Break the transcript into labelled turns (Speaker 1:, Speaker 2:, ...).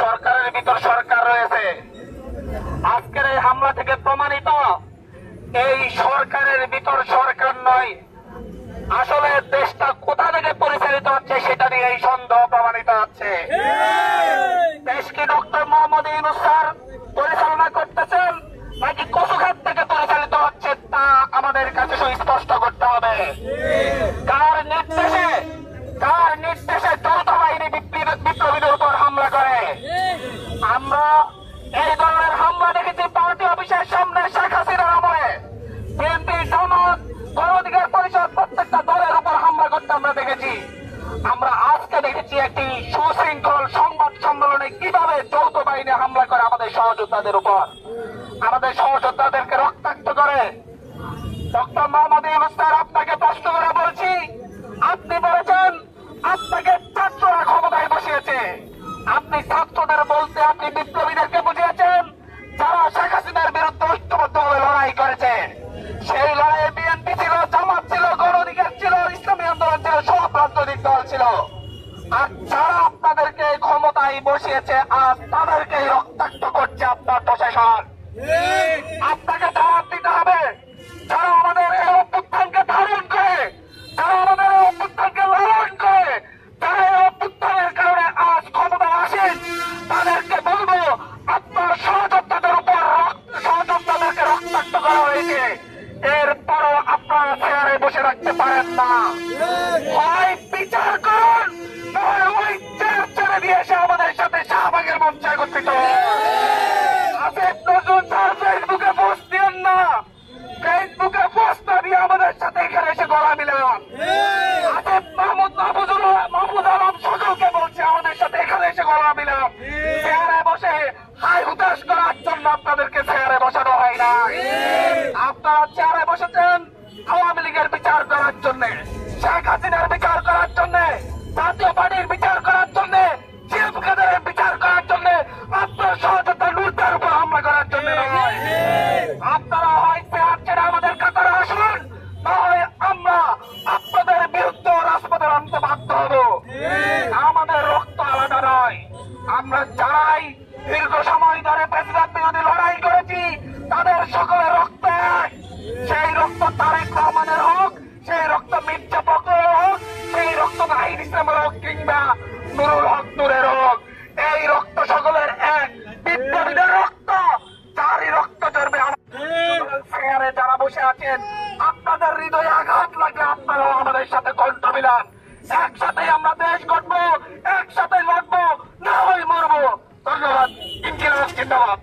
Speaker 1: সরকারের ভিতর সরকার রয়েছে। আজকের হামলা থেকে প্রমাণিত, এই সরকারের ভিতর সরকার নয়। আসলে দেশটা কোথা থেকে পরিচালিত হচ্ছে সেটা নিয়ে এই আমরা এই ধরনের হামলা দেখেছি পার্টি অফিসের সামনে শেখ হাসিনার আমলে। বিএনপি জামাত গণধিকার পরিষদ প্রত্যেকটা দলের উপর হামলা করতে আমরা দেখেছি। আমরা আজকে দেখেছি একটি সুশৃঙ্খল সংবাদ সম্মেলনে কীভাবে যৌথ বাহিনী হামলা করে আমাদের সহযোদ্ধাদের উপর। আমাদের সহযোদ্ধাদেরকে ক্ষমতায় বসিয়েছে, আর তাদেরকেই রক্তাক্ত করছে আপনার প্রশাসন। আপনাকে জবাব দিতে হবে। যারা আমাদের এই অভ্যুত্থানকে ধারণ করে, যারা আমাদের এই অভ্যুত্থানকে লালন করে, যারা এই অভ্যুত্থানের কারণে আজ ক্ষমতায় আসেন, তাদেরকে বলব, আপনার সহযোদ্ধাদের উপর সহযোদ্ধাদেরকে রক্তাক্ত করা হয়েছে। এরপরও আপনারা চেয়ারে বসে রাখতে পারেন না। হয় বিচার করুন, নয় ওই চেয়ার ছেড়ে দিয়ে এসে শাহবাগের মঞ্চে একত্রিত। আসিফ নজরুল স্যার ফেসবুকে পোস্ট দিয়েন না। ফেসবুকে পোস্ট না দিয়ে আমাদের সাথে এখানে এসে গলা মিলান। আসিফ মাহমুদ মাহফুজুল মাহফুজ আলম সকলকে বলছে, আমাদের সাথে এখানে এসে গলা মিলান। চেয়ারে বসে হাই হুতাশ করার জন্য আপনাদেরকে চেয়ারে বসানো হয় না। আপনারা চেয়ারে বসেছেন আওয়ামী লীগের বিচার করার জন্য, শেখ হাসিনার বিচার করার জন্য। আমরা যারাই দীর্ঘ সময় ধরে প্রেসিডেন্ট বিরোধী লড়াই করেছি, তাদের সকলের রক্ত। সেই রক্ত তারেক রহমানের হোক, সেই রক্ত মির্জা ফখরুল হোক, সেই রক্ত নাহিদ ইসলামের হোক কিংবা নুরুল হক নূরের হোক। এই রক্ত সকলের এক, বিপ্লবীদের রক্ত। তারই রক্ত চড়বে চেয়ারে যারা বসে আছেন, আপনাদের হৃদয়ে আঘাত লাগলে আপনারাও আমাদের সাথে কণ্ঠ মিলান একসাথে আমরা দেশ গড়বো একসাথে লড়বো। না হয় মরবো ধন্যবাদ ইনকিলাব জিন্দাবাদ